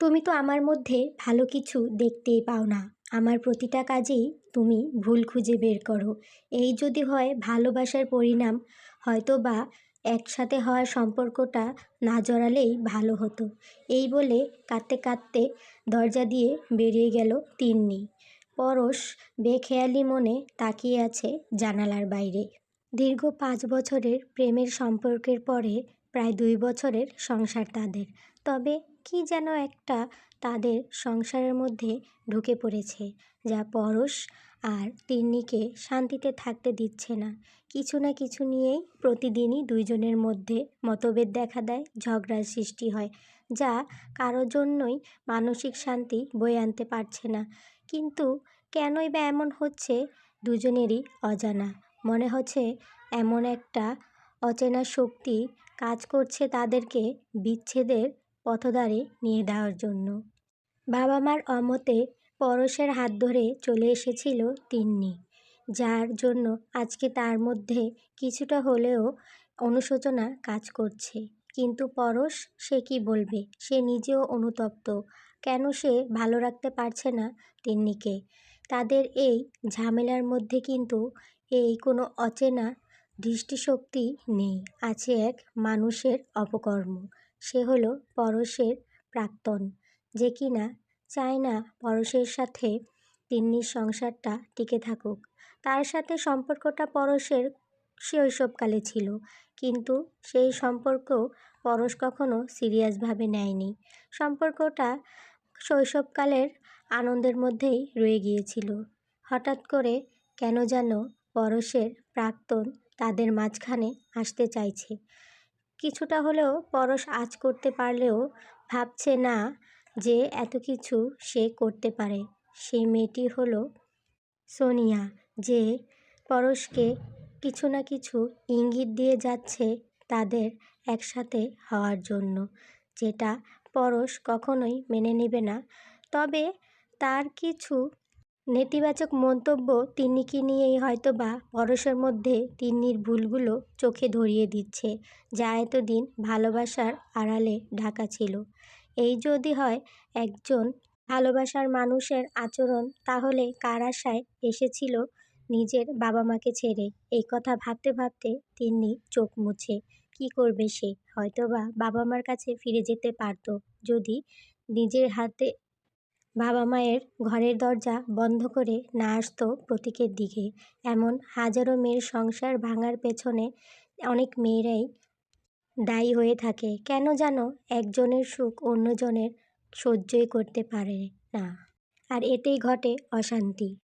তুমি তো আমার মধ্যে ভালো কিছু দেখতেই পাও না। আমার প্রতিটা কাজেই তুমি ভুল খুঁজে বের করো। এই যদি হয় ভালোবাসার পরিণাম হয়তো বা একসাথে হওয়ার সম্পর্কটা না জড়ালেই ভালো হতো। এই বলে কাঁদতে কাঁদতে দরজা দিয়ে বেরিয়ে গেল তিন্নি। পরশ বেখেয়ালি মনে তাকিয়ে আছে জানালার বাইরে। দীর্ঘ পাঁচ বছরের প্রেমের সম্পর্কের পরে প্রায় দুই বছরের সংসার তাদের। তবে কি যেন একটা তাদের সংসারের মধ্যে ঢুকে পড়েছে, যা পরশ আর তিন্নিকে শান্তিতে থাকতে দিচ্ছে না। কিছু না কিছু নিয়েই প্রতিদিনই দুইজনের মধ্যে মতভেদ দেখা দেয়, ঝগড়ার সৃষ্টি হয়, যা কারও জন্যই মানসিক শান্তি বয়ে আনতে পারছে না। কিন্তু কেনই বা এমন হচ্ছে, দুজনেরই অজানা। মনে হচ্ছে এমন একটা অচেনা শক্তি কাজ করছে তাদেরকে বিচ্ছেদের পথদ্বারে নিয়ে দেওয়ার জন্য। বাবা মার অমতে পরশের হাত ধরে চলে এসেছিল তিন্নি, যার জন্য আজকে তার মধ্যে কিছুটা হলেও অনুশোচনা কাজ করছে। কিন্তু পরশ সে কি বলবে? সে নিজেও অনুতপ্ত। কেন সে ভালো রাখতে পারছে না তিন্নিকে? তাদের এই ঝামেলার মধ্যে কিন্তু এই কোনো অচেনা দৃষ্টিশক্তি নেই, আছে এক মানুষের অপকর্ম। সে হলো পরশের প্রাক্তন। যে কিনা চায় না পরশের সাথে তিন্নির সংসারটা টিকে থাকুক। তার সাথে সম্পর্কটা পরশের শৈশবকালে ছিল, কিন্তু সেই সম্পর্ক পরশ কখনো সিরিয়াসভাবে নেয়নি। সম্পর্কটা শৈশবকালের আনন্দের মধ্যেই রয়ে গিয়েছিল। হঠাৎ করে কেন যেন পরশের প্রাক্তন তাদের মাঝখানে আসতে চাইছে। কিছুটা হলেও পরশ আজ করতে পারলেও ভাবছে না যে এত কিছু সে করতে পারে। সেই মেয়েটি হলো সোনিয়া, যে পরশকে কিছু না কিছু ইঙ্গিত দিয়ে যাচ্ছে তাদের একসাথে হওয়ার জন্য, যেটা পরশ কখনোই মেনে নেবে না। তবে তার কিছু নেতিবাচক মন্তব্য তিন্নিকে নিয়েই হয়তোবা পরশের মধ্যে তিন্নির ভুলগুলো চোখে ধরিয়ে দিচ্ছে। যা এতদিন ভালোবাসার আড়ালে ঢাকা ছিল। এই যদি হয় একজন ভালোবাসার মানুষের আচরণ, তাহলে কার আশায় এসেছিল নিজের বাবা মাকে ছেড়ে? এই কথা ভাবতে ভাবতে তিন্নি চোখ মুছে। কি করবে সে? হয়তোবা বাবা মার কাছে ফিরে যেতে পারতো। যদি নিজের হাতে বাবা মায়ের ঘরের দরজা বন্ধ করে না আসতো প্রতীকের দিকে। এমন হাজারো মেয়ের সংসার ভাঙার পেছনে অনেক মেয়েরাই দায়ী হয়ে থাকে। কেন যেন একজনের সুখ অন্যজনের সহ্যই করতে পারে না। আর এতেই ঘটে অশান্তি।